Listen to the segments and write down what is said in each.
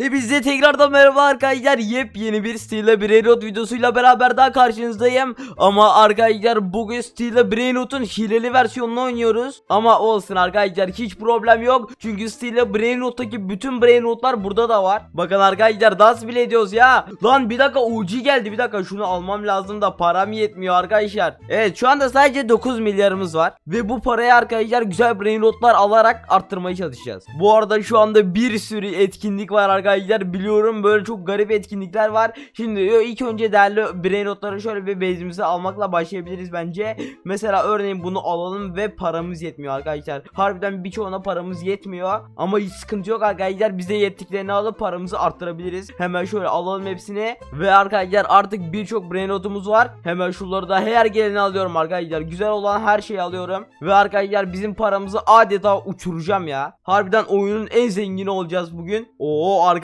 Hepinize tekrardan merhaba arkadaşlar. Yepyeni bir Steel Brainrot videosuyla beraber daha karşınızdayım. Ama arkadaşlar bugün Steel Brainrot'un hileli versiyonunu oynuyoruz. Ama olsun arkadaşlar hiç problem yok. Çünkü Steel Brainrot'taki bütün Brainrot'lar burada da var. Bakın arkadaşlar dans bile ediyoruz ya. Lan bir dakika UC geldi bir dakika şunu almam lazım da param yetmiyor arkadaşlar. Evet şu anda sadece 9 milyarımız var. Ve bu parayı arkadaşlar güzel Brainrot'lar alarak arttırmaya çalışacağız. Bu arada şu anda bir sürü etkinlik var arkadaşlar biliyorum böyle çok garip etkinlikler var. Şimdi ilk önce değerli Brainrot'ları şöyle bir base'imizi almakla başlayabiliriz bence. Mesela örneğin bunu alalım ve paramız yetmiyor arkadaşlar. Harbiden birçoğuna paramız yetmiyor. Ama hiç sıkıntı yok arkadaşlar. Bize yettiklerini alıp paramızı arttırabiliriz. Hemen şöyle alalım hepsini. Ve arkadaşlar artık birçok Brainrot'umuz var. Hemen şunları da her geleni alıyorum arkadaşlar. Güzel olan her şeyi alıyorum. Ve arkadaşlar bizim paramızı adeta uçuracağım ya. Harbiden oyunun en zengini olacağız bugün. Oo arkadaşlar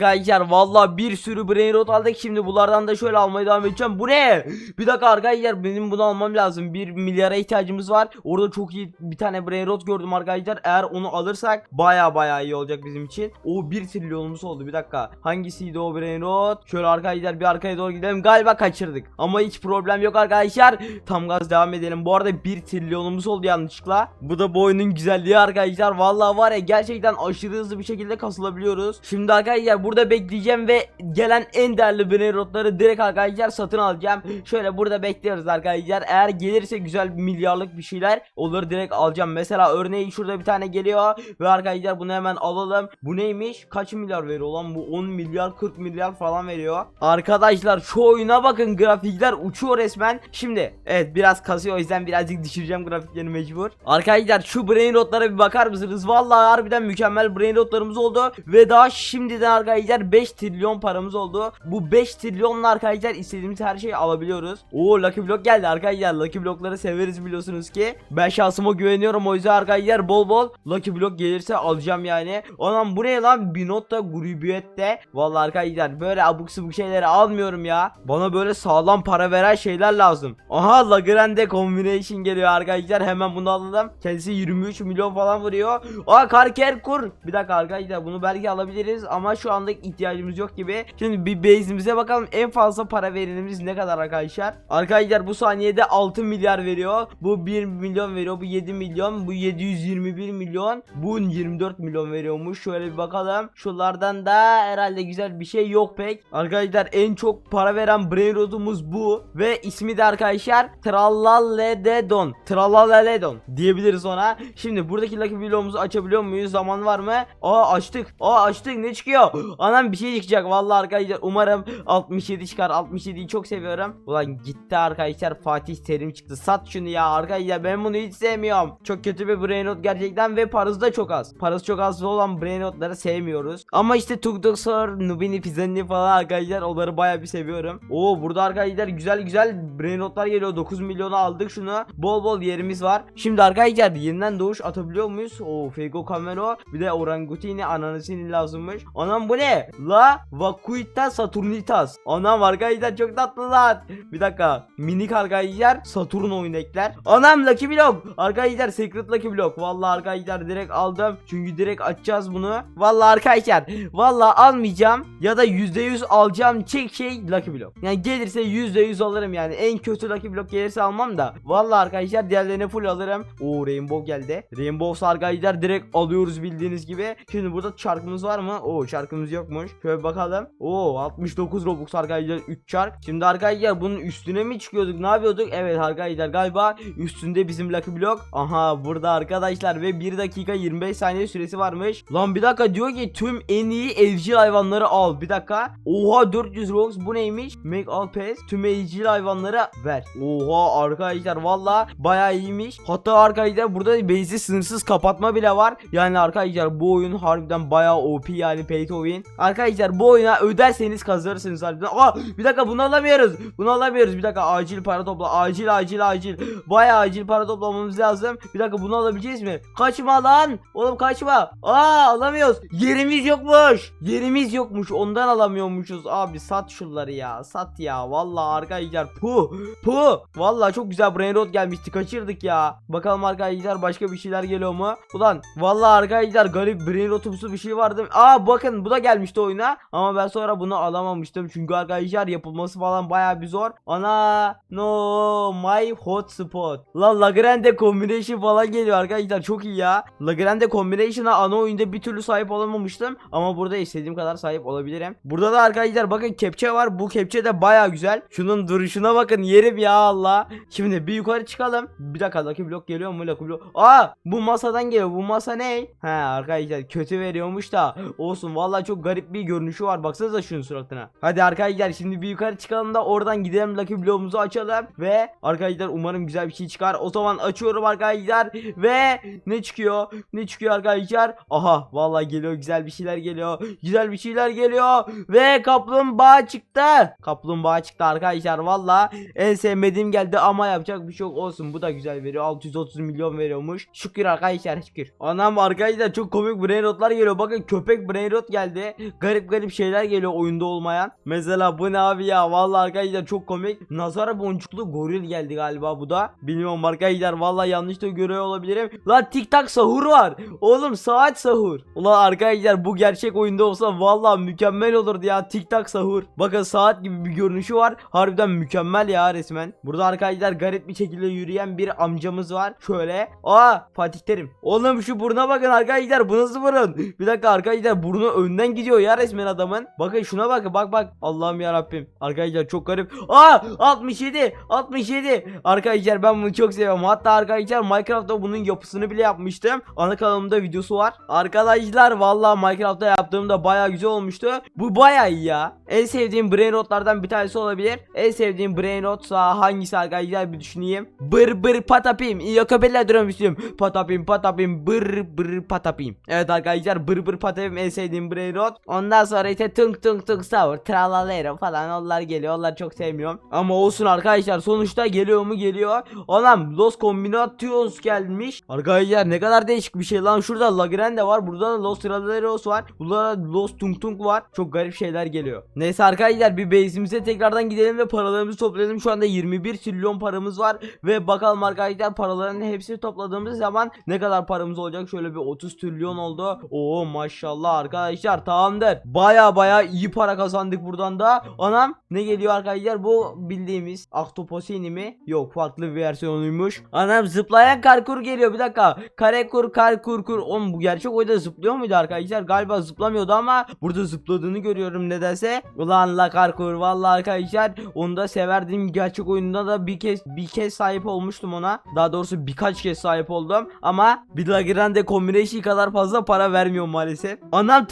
valla bir sürü Brainrot aldık. Şimdi bunlardan da şöyle almaya devam edeceğim. Bu ne? Bir dakika arkadaşlar benim bunu almam lazım. 1 milyara ihtiyacımız var. Orada çok iyi bir tane Brainrot gördüm arkadaşlar. Eğer onu alırsak baya baya iyi olacak bizim için. O 1 trilyonumuz oldu. Bir dakika. Hangisiydi o Brainrot? Şöyle arkadaşlar bir arkaya doğru gidelim. Galiba kaçırdık. Ama hiç problem yok arkadaşlar. Tam gaz devam edelim. Bu arada 1 trilyonumuz oldu yanlışlıkla. Bu da bu oyunun güzelliği arkadaşlar. Vallahi var ya gerçekten aşırı hızlı bir şekilde kasılabiliyoruz. Şimdi arkadaşlar burada bekleyeceğim ve gelen en değerli Brainrot'ları direkt arkadaşlar satın alacağım. Şöyle burada bekliyoruz arkadaşlar. Eğer gelirse güzel milyarlık bir şeyler olur direkt alacağım. Mesela örneğin şurada bir tane geliyor ve arkadaşlar bunu hemen alalım. Bu neymiş? Kaç milyar veriyor lan bu? 10 milyar 40 milyar falan veriyor. Arkadaşlar şu oyuna bakın grafikler uçuyor resmen. Şimdi evet biraz kasıyor o yüzden birazcık düşüreceğim grafiklerini mecbur. Arkadaşlar şu brain rotlara bir bakar mısınız? Vallahi harbiden mükemmel brain rotlarımız oldu ve daha şimdiden arkadaşlar 5 trilyon paramız oldu. Bu 5 trilyonla arkadaşlar istediğimiz her şeyi alabiliyoruz. Oo Lucky Block geldi arkadaşlar. Lucky Block'ları severiz biliyorsunuz ki. Ben şansıma güveniyorum o yüzden arkadaşlar bol bol Lucky Block gelirse alacağım yani. Anam bu ne lan? Binotta grubiyette. Vallahi arkadaşlar böyle abuk subuk şeyleri almıyorum ya. Bana böyle sağlam para veren şeyler lazım. Aha La Grande Combination geliyor arkadaşlar. Hemen bunu alalım. Kendisi 23 milyon falan vuruyor. Aa Karker kur. Bir dakika arkadaşlar bunu belki alabiliriz ama şu anda ihtiyacımız yok gibi. Şimdi bir base'imize bakalım en fazla para verenimiz ne kadar arkadaşlar. Arkadaşlar bu saniyede 6 milyar veriyor. Bu 1 milyon veriyor. Bu 7 milyon. Bu 721 milyon. Bu 24 milyon veriyormuş. Şöyle bir bakalım. Şunlardan da herhalde güzel bir şey yok pek. Arkadaşlar en çok para veren brain rotumuz bu. Ve ismi de arkadaşlar Tralaledon. Tralaledon diyebiliriz ona. Şimdi buradaki Lucky Block'umuzu açabiliyor muyuz? Zaman var mı? Aa açtık. Aa açtık. Ne çıkıyor? Anam bir şey çıkacak. Vallahi arkadaşlar umarım 67 çıkar. 67'yi çok seviyorum. Ulan gitti arkadaşlar Fatih Terim çıktı. Sat şunu ya arkadaşlar. Ben bunu hiç sevmiyorum. Çok kötü bir brain rot gerçekten ve parası da çok az. Parası çok az olan brain rotları sevmiyoruz. Ama işte Tuk Tuk Sor, Nubini Pizzani falan arkadaşlar onları baya bir seviyorum. Oo burada arkadaşlar güzel güzel brain rotlar geliyor. 9 milyonu aldık şunu. Bol bol yerimiz var. Şimdi arkadaşlar yeniden doğuş atabiliyor muyuz? Oo Fego Camero bir de Orangutini ananasini lazımmış. Anam bu ne? La Vakuita Saturnitas. Anam arkadaşlar çok tatlılar. Bir dakika. Minik arkadaşlar Saturn oyunekler. Anam Lucky Block. Arkadaşlar Secret Lucky Block. Vallahi arkadaşlar direkt aldım. Çünkü direkt açacağız bunu. Vallahi arkadaşlar. Vallahi almayacağım. Ya da %100 alacağım tek şey Lucky Block. Yani gelirse %100 alırım yani. En kötü Lucky Block gelirse almam da. Vallahi arkadaşlar diğerlerini full alırım. Oo Rainbow geldi. Rainbow arkadaşlar direkt alıyoruz bildiğiniz gibi. Şimdi burada çarkımız var mı? Oo çarkımız yokmuş. Şöyle bakalım. Oo 69 Robux arkadaşlar 3 çark. Şimdi arkadaşlar bunun üstüne mi çıkıyorduk? Ne yapıyorduk? Evet arkadaşlar galiba üstünde bizim Lucky Block. Aha burada arkadaşlar ve 1 dakika 25 saniye süresi varmış. Lan bir dakika diyor ki tüm en iyi evcil hayvanları al. Bir dakika. Oha 400 Robux bu neymiş? Make all pets. Tüm evcil hayvanları ver. Oha arkadaşlar valla baya iyiymiş. Hatta arkadaşlar burada base'i sınırsız kapatma bile var. Yani arkadaşlar bu oyun harbiden baya OP yani pay to win. Arkadaşlar bu oyuna öderseniz kazanırsınız harbiden. Aa bir dakika bunu alamıyoruz. Bunu alamıyoruz. Bir dakika acil para topla. Acil acil acil. Baya acil para toplamamız lazım. Bir dakika bunu alabileceğiz mi? Kaçma lan. Oğlum kaçma. Aa alamıyoruz. Yerimiz yokmuş. Yerimiz yokmuş. Ondan alamıyormuşuz. Abi sat şunları ya. Sat ya. Vallahi arkadaşlar. Pu. Pu. Vallahi çok güzel brain rot gelmişti. Kaçırdık ya. Bakalım arkadaşlar başka bir şeyler geliyor mu? Ulan vallahi arkadaşlar garip brain rotumsu bir şey vardı. Aa bakın bu da gelmişti oyuna ama ben sonra bunu alamamıştım çünkü arkadaşlar yapılması falan baya bir zor. Ana no my hotspot. La Lagrande combination falan geliyor arkadaşlar çok iyi ya. Lagrande combination'a ana oyunda bir türlü sahip olamamıştım ama burada istediğim kadar sahip olabilirim. Burada da arkadaşlar bakın kepçe var. Bu kepçe de baya güzel. Şunun duruşuna bakın yerim ya Allah. Şimdi bir yukarı çıkalım. Bir dakika Lucky Block geliyor mu Lucky Block? Aa bu masadan geliyor. Bu masa ne? He arkadaşlar kötü veriyormuş da olsun. Vallahi çok garip bir görünüşü var. Baksanıza şunun suratına. Hadi arkadaşlar şimdi bir yukarı çıkalım da oradan gidelim Lucky Block'umuzu açalım ve arkadaşlar umarım güzel bir şey çıkar. O zaman açıyorum arkadaşlar ve ne çıkıyor? Ne çıkıyor arkadaşlar? Aha vallahi geliyor güzel bir şeyler geliyor. Güzel bir şeyler geliyor ve kaplumbağa çıktı. Kaplumbağa çıktı arkadaşlar valla en sevmediğim geldi ama yapacak bir şey yok olsun. Bu da güzel veriyor. 630 milyon veriyormuş. Şükür arkadaşlar şükür. Anam arkadaşlar çok komik brain geliyor. Bakın köpek brain geldi. Garip garip şeyler geliyor oyunda olmayan. Mesela bu ne abi ya? Valla arkadaşlar çok komik. Nazara boncuklu goril geldi galiba bu da. Bilmiyorum arkadaşlar valla yanlış da görüyor olabilirim. Lan tik tak sahur var. Oğlum saat sahur. Ulan arkadaşlar bu gerçek oyunda olsa valla mükemmel olurdu ya tik tak sahur. Bakın saat gibi bir görünüşü var. Harbiden mükemmel ya resmen. Burada arkadaşlar garip bir şekilde yürüyen bir amcamız var. Şöyle. Aa Fatih Terim. Oğlum şu buruna bakın arkadaşlar bu nasıl burun? Bir dakika arkadaşlar burnu önden gidiyor ya resmen adamın. Bakın şuna bakın bak bak. Allah'ım ya Rabbim. Arkadaşlar çok garip. Aa 67 67. Arkadaşlar ben bunu çok seviyorum. Hatta arkadaşlar Minecraft'ta bunun yapısını bile yapmıştım. Ana kanalımda videosu var. Arkadaşlar vallahi Minecraft'ta yaptığımda baya güzel olmuştu. Bu baya iyi ya. En sevdiğim brain rotlardan bir tanesi olabilir. En sevdiğim brain rotsa hangisi arkadaşlar bir düşüneyim. Bır bır patapim. İyi kapella durmuşum. Patapim patapim bır bır patapim. Evet arkadaşlar bır bır patapim en sevdiğim brain rot. Ondan sonra işte tunk tunk tunk savur tralalero falan onlar geliyor. Onlar çok sevmiyorum. Ama olsun arkadaşlar sonuçta geliyor mu geliyor. Anam Los Combinations gelmiş. Arkadaşlar ne kadar değişik bir şey lan. Şurada Lagrande var. Burada da Los Traladeros var. Burada da Los Tung Tung var. Çok garip şeyler geliyor. Neyse arkadaşlar bir base'imize tekrardan gidelim ve paralarımızı toplayalım. Şu anda 21 trilyon paramız var. Ve bakalım arkadaşlar paraların hepsini topladığımız zaman ne kadar paramız olacak? Şöyle bir 30 trilyon oldu. Oo maşallah arkadaşlar tamamdır. Baya baya iyi para kazandık buradan da. Anam ne geliyor arkadaşlar? Bu bildiğimiz Octoposini mi? Yok farklı bir versiyonuymuş. Anam zıplayan karkur geliyor bir dakika. Karekur karkur kur. Oğlum bu gerçek oyunda zıplıyor muydu arkadaşlar? Galiba zıplamıyordu ama burada zıpladığını görüyorum nedense. Ulan la karkur vallahi arkadaşlar onu da severdim. Gerçek oyunda da bir kez bir kez sahip olmuştum ona. Daha doğrusu birkaç kez sahip oldum ama bir Lagrande Combination kadar fazla para vermiyor maalesef. Anam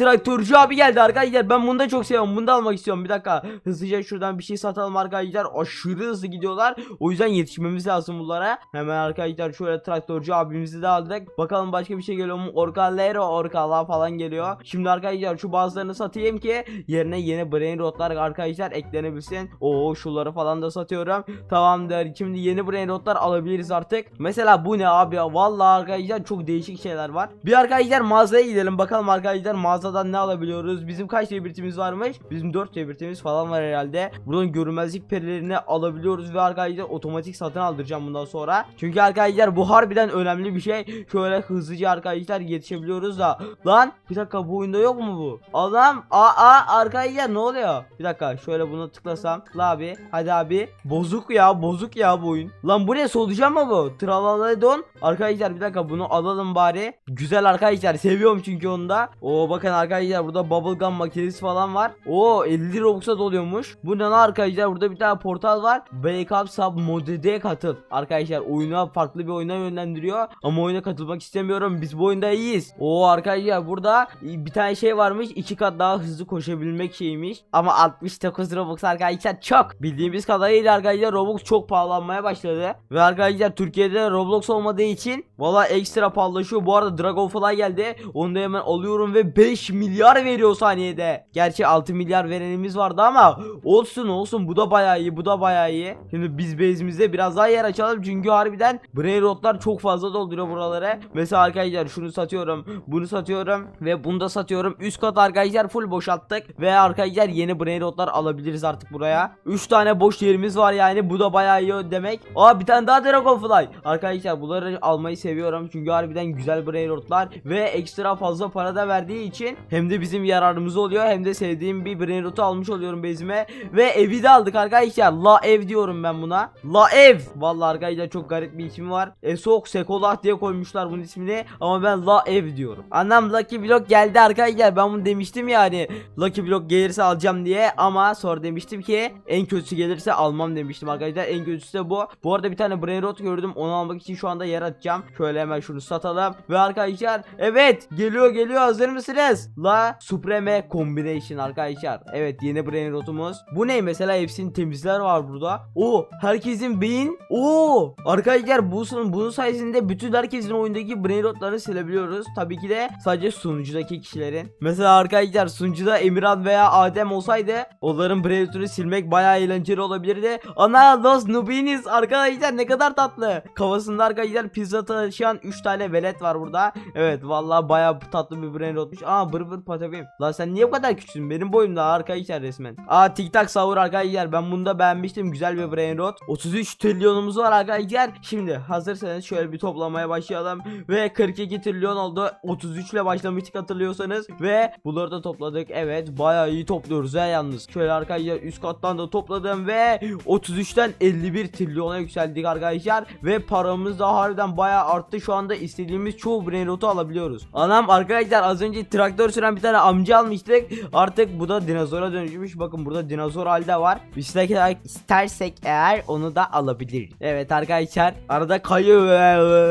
traktörcü abi geldi arkadaşlar. Ben bunu da çok seviyorum. Bunu da almak istiyorum. Bir dakika. Hızlıca şuradan bir şey satalım arkadaşlar. Aşırı hızlı gidiyorlar. O yüzden yetişmemiz lazım bunlara. Hemen arkadaşlar şöyle traktörcü abimizi de aldık. Bakalım başka bir şey geliyor mu? Orkalero orkala falan geliyor. Şimdi arkadaşlar şu bazılarını satayım ki yerine yeni brain rotlar arkadaşlar eklenebilsin. Oo şunları falan da satıyorum. Tamamdır. Şimdi yeni brain rotlar alabiliriz artık. Mesela bu ne abi ya? Vallahi arkadaşlar çok değişik şeyler var. Bir arkadaşlar mağazaya gidelim. Bakalım arkadaşlar mağazadan ne alabiliyoruz? Bizim kaç tebirtimiz varmış? Bizim 4 tebirtimiz falan var herhalde. Buradan görünmezlik perilerini alabiliyoruz ve arkadaşlar otomatik satın aldıracağım bundan sonra. Çünkü arkadaşlar bu harbiden önemli bir şey. Şöyle hızlıca arkadaşlar yetişebiliyoruz da. Lan bir dakika bu oyunda yok mu bu? Adam aa, aa arkadaşlar ne oluyor? Bir dakika şöyle bunu tıklasam. Tıkla abi. Hadi abi. Bozuk ya bozuk ya bu oyun. Lan bu ne solucan mı bu? Tralaledon. Arkadaşlar bir dakika bunu alalım bari. Güzel arkadaşlar seviyorum çünkü onu da. Oo bakın arkadaşlar burada bubblegum makinesi falan var. Oo 50 Robux'a doluyormuş. Bu ne arkadaşlar burada bir tane portal var. Wake up sub modede katıl. Arkadaşlar oyuna farklı bir oyuna yönlendiriyor. Ama oyuna katılmak istemiyorum. Biz bu oyunda iyiyiz. Oo arkadaşlar burada bir tane şey varmış. iki kat daha hızlı koşabilmek şeymiş. Ama 69 Robux arkadaşlar çok. Bildiğimiz kadarıyla arkadaşlar Robux çok pahalanmaya başladı. Ve arkadaşlar Türkiye'de Roblox olmadığı için valla ekstra pahalılaşıyor. Bu arada Dragonfly geldi. Onu da hemen alıyorum ve 5 milyar veriyor saniyede. Gerçi 6 milyar verenimiz vardı ama olsun olsun bu da bayağı iyi bu da bayağı iyi. Şimdi biz base'imizde biraz daha yer açalım çünkü harbiden brain rotlar çok fazla dolduruyor buralara. Mesela arkadaşlar şunu satıyorum bunu satıyorum ve bunu da satıyorum. Üst kat arkadaşlar full boşalttık ve arkadaşlar yeni brain rotlar alabiliriz artık buraya. 3 tane boş yerimiz var yani bu da bayağı iyi demek. Aa bir tane daha Dragonfly. Arkadaşlar bunları almayı seviyorum. Çünkü harbiden güzel brain rotlar ve ekstra fazla para da verdiği için hem de bizim yararımız oluyor hem de sevdiğim bir brain rotu almış oluyorum bezime. Ve evi de aldık arkadaşlar. La ev diyorum ben buna. La ev! Vallahi arkadaşlar çok garip bir ismi var. Esok Sekolah diye koymuşlar bunun ismini. Ama ben la ev diyorum. Annem Lucky Block geldi arkadaşlar. Ben bunu demiştim yani. Lucky Block gelirse alacağım diye. Ama sonra demiştim ki en kötüsü gelirse almam demiştim arkadaşlar. En kötüsü de bu. Bu arada bir tane brain rot gördüm. Onu almak için şu anda yer atacağım şöyle hemen şunu satalım. Ve arkadaşlar evet geliyor geliyor. Hazır mısınız? La Supreme Combination arkadaşlar. Evet yeni brain rotumuz. Bu ne mesela? Hepsinin temizler var burada. O herkesin beyin. O arkadaşlar bu bunun sayesinde bütün herkesin oyundaki brain rotlarını silebiliyoruz. Tabii ki de sadece sunucudaki kişilerin. Mesela arkadaşlar sunucuda Emirhan veya Adem olsaydı onların brain rotunu silmek bayağı eğlenceli olabilirdi. Ana los nubiniz arkadaşlar ne kadar tatlı. Kafasında arkadaşlar pizza taşıyan 3 tane velet var burada. Evet vallahi bayağı tatlı bir brain rotmuş. Aa bır bır patapim lan sen niye bu kadar küçüksün? Benim boyumda arkadaşlar resmen. Aa tik tak savur arkadaşlar. Ben bunu da beğenmiştim. Güzel bir brain rot. 33 trilyonumuz var arkadaşlar. Şimdi hazırsanız şöyle bir toplamaya başlayalım. Ve 42 trilyon oldu. 33 ile başlamıştık hatırlıyorsanız. Ve bunları da topladık. Evet bayağı iyi topluyoruz ya yalnız. Şöyle arkadaşlar üst kattan da topladım ve 33'ten 51 trilyona yükseldik arkadaşlar. Ve paramız da harbiden bayağı arttı şu anda istediğimiz çoğu brain alabiliyoruz. Anam arkadaşlar az önce traktör süren bir tane amca almıştık. Artık bu da dinozora dönüşmüş. Bakın burada dinozor halde var. İstek, istersek eğer onu da alabiliriz. Evet arkadaşlar arada kayıyor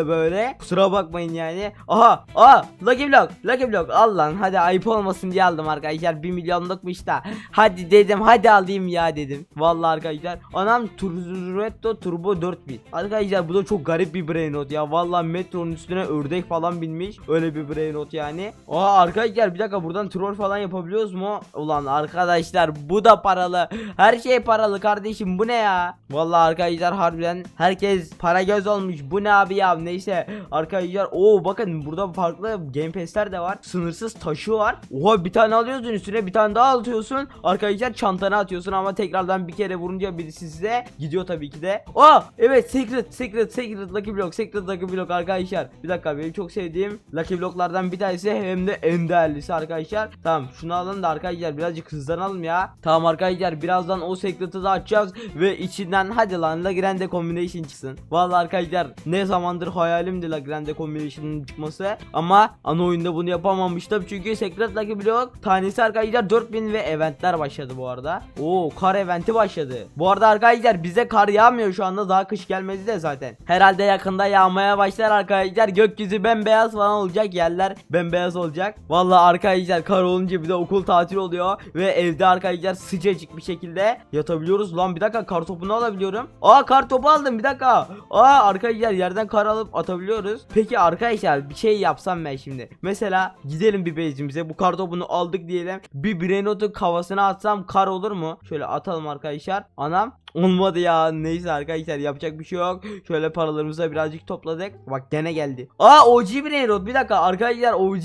böyle. Kusura bakmayın yani. Aha aha Lucky Block Lucky Block. Al lan hadi ayıp olmasın diye aldım arkadaşlar. 1 milyonlukmuş da. Hadi dedim hadi alayım ya dedim. Vallahi arkadaşlar anam Turretto Turbo 4000 arkadaşlar bu da çok garip bir brain rot ya. Vallahi metronun üstüne ördek falan binmiş. Öyle bir brain rot yani. Aa arkadaşlar bir dakika buradan troll falan yapabiliyoruz mu? Ulan arkadaşlar bu da paralı. Her şey paralı kardeşim bu ne ya? Vallahi arkadaşlar harbiden herkes para göz olmuş. Bu ne abi ya? Neyse. Arkadaşlar o bakın burada farklı game pass'ler de var. Sınırsız taşı var. Oha bir tane alıyorsun üstüne bir tane daha atıyorsun. Arkadaşlar çantana atıyorsun ama tekrardan bir kere vurunca birisi size gidiyor tabii ki de. Aa evet secret secret secret lucky block secret lucky block arkadaşlar. Bir dakika benim çok sevdiğim lucky blocklardan bir tanesi hem de en değerlisi arkadaşlar. Tamam şunu alın da arkadaşlar birazcık hızlanalım ya. Tamam arkadaşlar birazdan o secret'ı da açacağız ve içinden hadi lan La Grande Combination çıksın. Vallahi arkadaşlar ne zamandır hayalimdi La Grande Combination'ın çıkması ama ana oyunda bunu yapamamıştım çünkü secret lucky block tanesi arkadaşlar 4000 ve eventler başladı bu arada. Oo kar eventi başladı. Bu arada arkadaşlar bize kar yağmıyor şu anda daha kış gelmedi de zaten. Herhalde yakında yağmaya başlar arkadaşlar gökyüzü bembeyaz falan olacak yerler bembeyaz olacak. Vallahi arkadaşlar kar olunca bir de okul tatil oluyor ve evde arkadaşlar sıcacık bir şekilde yatabiliyoruz. Lan bir dakika kar topunu alabiliyorum. Aa kar topu aldım bir dakika. Aa arkadaşlar yerden kar alıp atabiliyoruz. Peki arkadaşlar bir şey yapsam ben şimdi. Mesela gidelim bir base'imize bu kar topunu aldık diyelim. Bir Brenotu kafasına atsam kar olur mu? Şöyle atalım arkadaşlar. Anam Olmadı ya. Neyse arkadaşlar yapacak bir şey yok. Şöyle paralarımızı birazcık topladık. Bak gene geldi. Aa OG Brain Rot. Bir dakika arkadaşlar OG.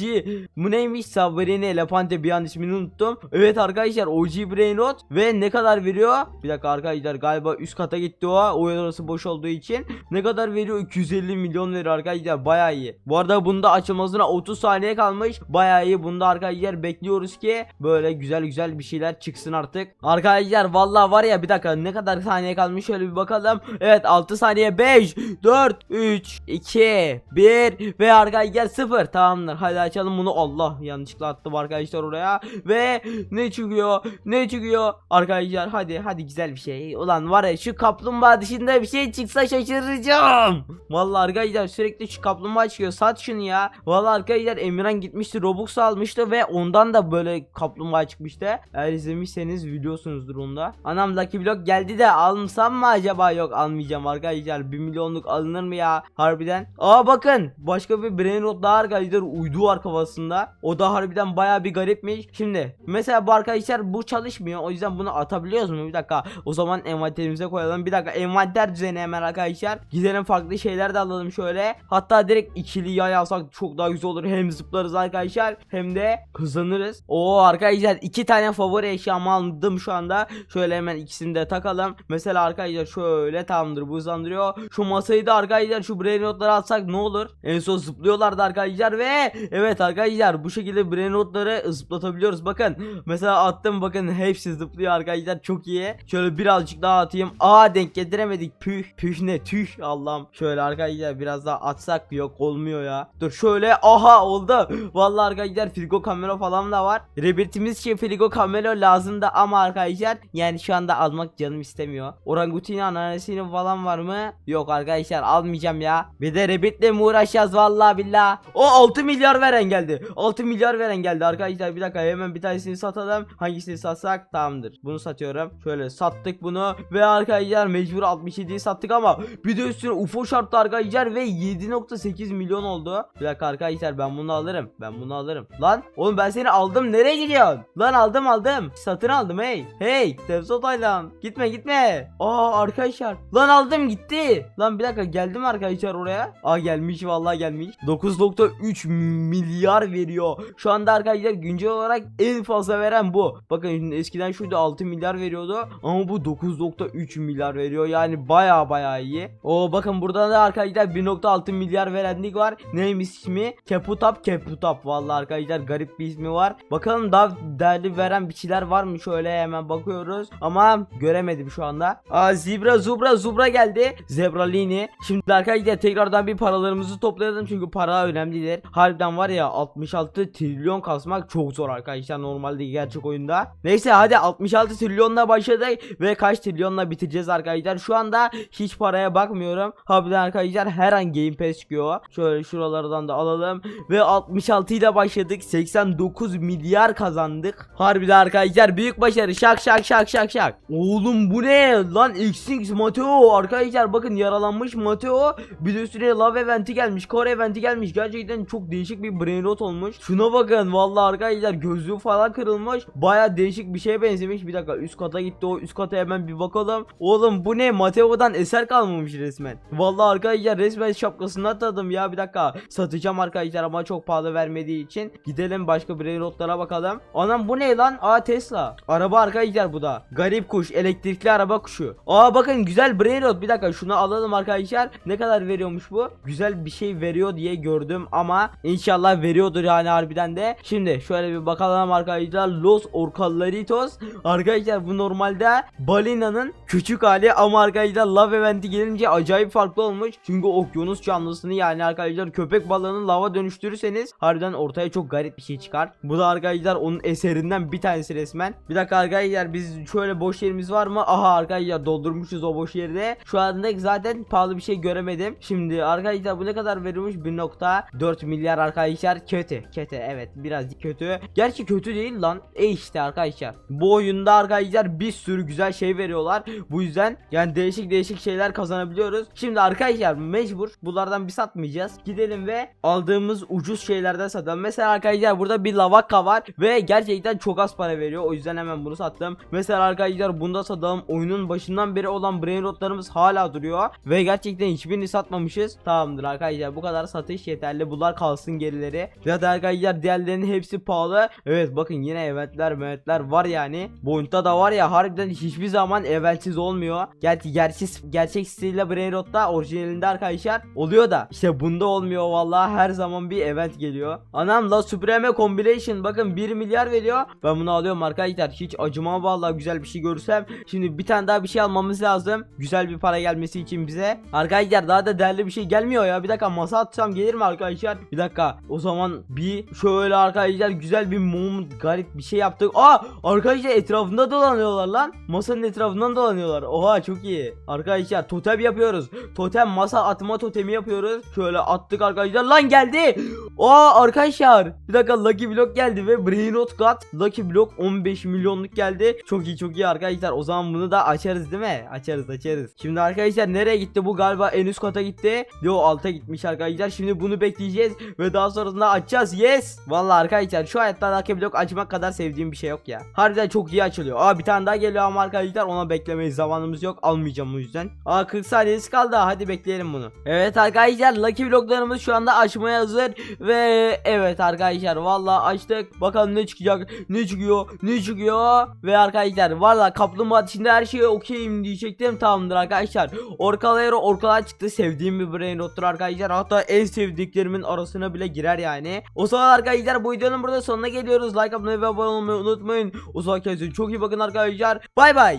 Bu neymiş? Sabrine Elefante bir an ismini unuttum. Evet arkadaşlar OG Brain Rot. Ve ne kadar veriyor? Bir dakika arkadaşlar galiba üst kata gitti o. O orası boş olduğu için. Ne kadar veriyor? 250 milyon veriyor arkadaşlar. Baya iyi. Bu arada bunda açılmasına 30 saniye kalmış. Baya iyi. Bunda arkadaşlar bekliyoruz ki böyle güzel güzel bir şeyler çıksın artık. Arkadaşlar vallahi var ya bir dakika ne kadar saniye kalmış şöyle bir bakalım. Evet 6 saniye 5 4 3 2 1 ve arkadaşlar 0 tamamdır. Hadi açalım bunu. Allah yanlışlıkla attım arkadaşlar oraya ve ne çıkıyor? Ne çıkıyor? Arkadaşlar hadi hadi güzel bir şey. Ulan var ya şu kaplumbağa dışında bir şey çıksa şaşıracağım. Vallahi arkadaşlar sürekli şu kaplumbağa çıkıyor. Sat şunu ya. Vallahi arkadaşlar Emirhan gitmişti Robux almıştı ve ondan da böyle kaplumbağa çıkmıştı. Eğer izlemişseniz biliyorsunuzdur onda. Anam Lucky Block geldi de alsam mı acaba? Yok almayacağım arkadaşlar. 1 milyonluk alınır mı ya? Harbiden. Aa bakın. Başka bir brain rot daha arkadaşlar uydu var kafasında. O da harbiden baya bir garipmiş. Şimdi mesela bu arkadaşlar bu çalışmıyor. O yüzden bunu atabiliyoruz mu? Bir dakika. O zaman envanterimize koyalım. Bir dakika envanter düzeni hemen arkadaşlar. Gidelim farklı şeyler de alalım şöyle. Hatta direkt ikili yay alsak çok daha güzel olur. Hem zıplarız arkadaşlar hem de hızlanırız. Oo arkadaşlar iki tane favori eşyamı aldım şu anda. Şöyle hemen ikisini de takalım. Mesela arkadaşlar şöyle tamamdır bu hızlandırıyor. Şu masayı da arkadaşlar şu brain notları atsak ne olur? En son zıplıyorlardı arkadaşlar ve evet arkadaşlar bu şekilde brain notları zıplatabiliyoruz. Bakın mesela attım bakın hepsi zıplıyor arkadaşlar çok iyi. Şöyle birazcık daha atayım. Aa denk getiremedik. Püh püh ne tüh Allah'ım. Şöyle arkadaşlar biraz daha atsak yok olmuyor ya. Dur şöyle aha oldu. Vallahi arkadaşlar frigo kamera falan da var. Rebirtimiz için frigo kamera lazım da ama arkadaşlar yani şu anda almak canım istemiyor. Orangutini anneannesinin falan var mı? Yok arkadaşlar almayacağım ya. Bir de Rebirt'le mi uğraşacağız vallahi billah. O 6 milyar veren geldi. 6 milyar veren geldi arkadaşlar bir dakika hemen bir tanesini satalım. Hangisini satsak tamamdır. Bunu satıyorum. Şöyle sattık bunu ve arkadaşlar mecbur 67'yi sattık ama bir de üstüne UFO şartlı arkadaşlar ve 7.8 milyon oldu. Bir dakika arkadaşlar ben bunu alırım. Ben bunu alırım. Lan oğlum ben seni aldım nereye gidiyorsun? Lan aldım aldım. Satın aldım hey. Hey Tevzot Aylan. Gitme gitme. Aa arkadaşlar. Lan aldım gitti. Lan bir dakika geldim arkadaşlar oraya. Aa gelmiş vallahi gelmiş. 9.3 milyar veriyor. Şu anda arkadaşlar güncel olarak en fazla veren bu. Bakın eskiden şurada 6 milyar veriyordu. Ama bu 9.3 milyar veriyor. Yani baya baya iyi. O bakın burada da arkadaşlar 1.6 milyar verenlik var. Neymiş ismi? Keputap Keputap. Vallahi arkadaşlar garip bir ismi var. Bakalım daha değerli veren bir şeyler var mı? Şöyle hemen bakıyoruz. Ama göremedim şu anda. Aa Zebra Zubra Zubra geldi. Zebralini. Şimdi arkadaşlar tekrardan bir paralarımızı toplayalım. Çünkü para önemlidir. Harbiden var ya 66 trilyon kasmak çok zor arkadaşlar. Normalde gerçek oyunda. Neyse hadi 66 trilyonla başladık. Ve kaç trilyonla bitireceğiz arkadaşlar. Şu anda hiç paraya bakmıyorum. Harbiden arkadaşlar her an Game Pass çıkıyor. Şöyle şuralardan da alalım. Ve 66 ile başladık. 89 milyar kazandık. Harbiden arkadaşlar büyük başarı. Şak şak şak şak şak. Oğlum bu ne? Lan XX Mateo. Arkadaşlar bakın yaralanmış Mateo. Bir de üstüne Love eventi gelmiş. Core eventi gelmiş. Gerçekten çok değişik bir brain rot olmuş. Şuna bakın. Vallahi arkadaşlar gözlüğü falan kırılmış. Baya değişik bir şeye benzemiş. Bir dakika üst kata gitti o. Üst kata hemen bir bakalım. Oğlum bu ne? Mateo'dan eser kalmamış resmen. Vallahi arkadaşlar resmen şapkasını atadım ya. Bir dakika. Satacağım arkadaşlar ama çok pahalı vermediği için. Gidelim başka brain rotlara bakalım. Anam bu ne lan? Aa Tesla. Araba arkadaşlar bu da. Garip kuş. Elektrikli araba kuşu. Aa bakın güzel brain rot. Bir dakika şunu alalım arkadaşlar. Ne kadar veriyormuş bu? Güzel bir şey veriyor diye gördüm ama inşallah veriyordur yani harbiden de. Şimdi şöyle bir bakalım arkadaşlar. Los Orcalaritos. Arkadaşlar bu normalde balinanın küçük hali ama arkadaşlar lava eventi gelince acayip farklı olmuş. Çünkü okyanus canlısını yani arkadaşlar köpek balığını lava dönüştürürseniz harbiden ortaya çok garip bir şey çıkar. Bu da arkadaşlar onun eserinden bir tanesi resmen. Bir dakika arkadaşlar biz şöyle boş yerimiz var mı? Aha arkadaşlar doldurmuşuz o boş yerde. Şu anda zaten pahalı bir şey göremedim. Şimdi arkadaşlar bu ne kadar veriyormuş? 1.4 milyar arkadaşlar kötü. Kötü evet biraz kötü. Gerçi kötü değil lan. E işte arkadaşlar. Bu oyunda arkadaşlar bir sürü güzel şey veriyorlar. Bu yüzden yani değişik değişik şeyler kazanabiliyoruz. Şimdi arkadaşlar mecbur bunlardan bir satmayacağız. Gidelim ve aldığımız ucuz şeylerden satalım. Mesela arkadaşlar burada bir lavaka var ve gerçekten çok az para veriyor. O yüzden hemen bunu sattım. Mesela arkadaşlar bunda satalım. Oyunun başından beri olan brain rotlarımız hala duruyor ve gerçekten hiçbirini satmamışız. Tamamdır arkadaşlar bu kadar satış yeterli. Bunlar kalsın gerileri. Zaten arkadaşlar diğerlerinin hepsi pahalı. Evet bakın yine eventler eventler var yani. Bu oyunda da var ya harbiden hiçbir zaman eventsiz olmuyor. Gerçi gerçek gerçek stiliyle brain rotta orijinalinde arkadaşlar oluyor da işte bunda olmuyor vallahi her zaman bir event geliyor. Anam La Supreme Combination bakın 1 milyar veriyor. Ben bunu alıyorum arkadaşlar. Hiç acımam vallahi güzel bir şey görürsem. Şimdi bir tane daha bir şey almamız lazım. Güzel bir para gelmesi için bize. Arkadaşlar daha da değerli bir şey gelmiyor ya. Bir dakika masa atsam gelir mi arkadaşlar? Bir dakika. O zaman bir şöyle arkadaşlar güzel bir mum garip bir şey yaptık. Aa arkadaşlar etrafında dolanıyorlar lan. Masanın etrafından dolanıyorlar. Oha çok iyi. Arkadaşlar totem yapıyoruz. Totem masa atma totemi yapıyoruz. Şöyle attık arkadaşlar. Lan geldi. Aa arkadaşlar. Bir dakika Lucky Block geldi ve Brainrot got Lucky Block 15 milyonluk geldi. Çok iyi çok iyi arkadaşlar. O zaman bunu da açarız değil mi? Açarız açarız. Şimdi arkadaşlar nereye gitti bu galiba en üst kata gitti. Yo alta gitmiş arkadaşlar. Şimdi bunu bekleyeceğiz ve daha sonrasında açacağız. Yes. Vallahi arkadaşlar şu hayatta Lucky Block açmak kadar sevdiğim bir şey yok ya. Harbiden çok iyi açılıyor. Aa bir tane daha geliyor ama arkadaşlar ona beklemeyiz zamanımız yok. Almayacağım o yüzden. Aa 40 saniyesi kaldı. Hadi bekleyelim bunu. Evet arkadaşlar Lucky Block'larımız şu anda açmaya hazır ve evet arkadaşlar vallahi açtık. Bakalım ne çıkacak? Ne çıkıyor? Ne çıkıyor? Ve arkadaşlar vallahi kaplumbağa içinde her şeye okeyim diyecektim tamamdır arkadaşlar. Orkalero orkalar çıktı sevdiğim bir brain rottur arkadaşlar. Hatta en sevdiklerimin arasına bile girer yani. O zaman arkadaşlar bu videonun burada sonuna geliyoruz. Like atmayı ve abone olmayı unutmayın. O zaman kendinize çok iyi bakın arkadaşlar. Bay bay.